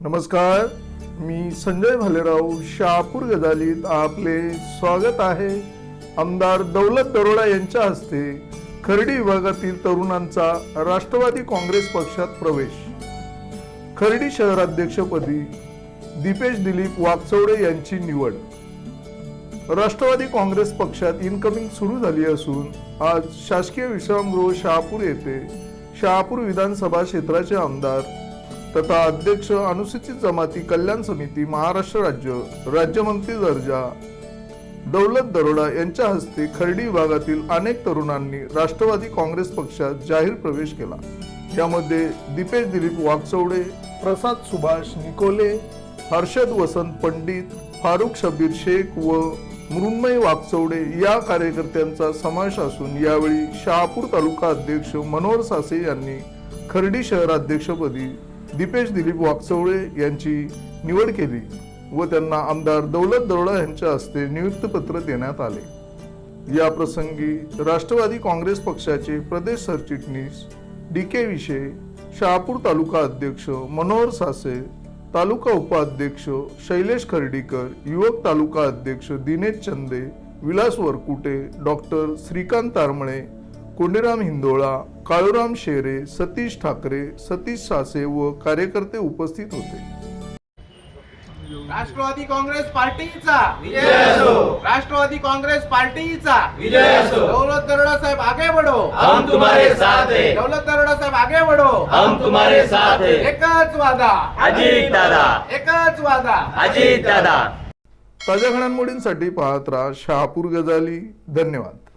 नमस्कार मी संजय भालेराव शहापूर गजालीत आपले स्वागत आहे. आमदार दौलत दरोडा यांच्या हस्ते खर्डी विभागातील तरुणांचा राष्ट्रवादी काँग्रेस पक्षात प्रवेश. खर्डी शहराध्यक्षपदी दीपेश दिलीप वाकचौडे यांची निवड. राष्ट्रवादी काँग्रेस पक्षात इनकमिंग सुरू झाली असून आज शासकीय विश्रामगृह शहापूर येथे शहापूर विधानसभा क्षेत्राचे आमदार तथा अध्यक्ष अनुसूचित जमाती कल्याण समिती महाराष्ट्र राज्य राज्यमंत्री दर्जा दौलत दरोडा यांच्या हस्ते खर्डी विभागातील अनेक तरुणांनी राष्ट्रवादी काँग्रेस पक्षात जाहीर प्रवेश केला. यामध्ये दीपेश दिलीप वागचौडे प्रसाद सुभाष निकोले हर्षद वसंत पंडित फारुख शबीर शेख व मृण्मय वागचौडे या कार्यकर्त्यांचा समावेश असून यावेळी शहापूर तालुका अध्यक्ष मनोहर सासे यांनी खर्डी शहराध्यक्षपदी दीपेश दिलीप वाकचवळे यांची निवड केली व त्यांना आमदार दौलत दरोडा यांच्या हस्ते नियुक्तपत्र देण्यात आले. या प्रसंगी राष्ट्रवादी काँग्रेस पक्षाचे प्रदेश सरचिटणीस डी के विशे शहापूर तालुका अध्यक्ष मनोहर सासे तालुका उपाध्यक्ष शैलेश खर्डीकर युवक तालुका अध्यक्ष दिनेश चंदे विलास वरकुटे डॉक्टर श्रीकांत तारमळे कोंडीराम हिंदोळा काळूराम शेरे सतीश ठाकरे सतीश सासे व कार्यकर्ते उपस्थित होते. राष्ट्रवादी काँग्रेस पार्टीचा. विजय असो. राष्ट्रवादी काँग्रेस पार्टीचा. विजय असो. दौलत दरोडा साहेब आगे बढ़ो हम तुम्हारे साथ हैं. दौलत दरोडा साहेब आगे बढ़ो हम तुम्हारे साथ हैं. एकच वादा. अजित दादा. एकच वादा. अजित दादा. ताज्या घडामोडींसाठी पाहत राहा शहापूर गजाली. धन्यवाद.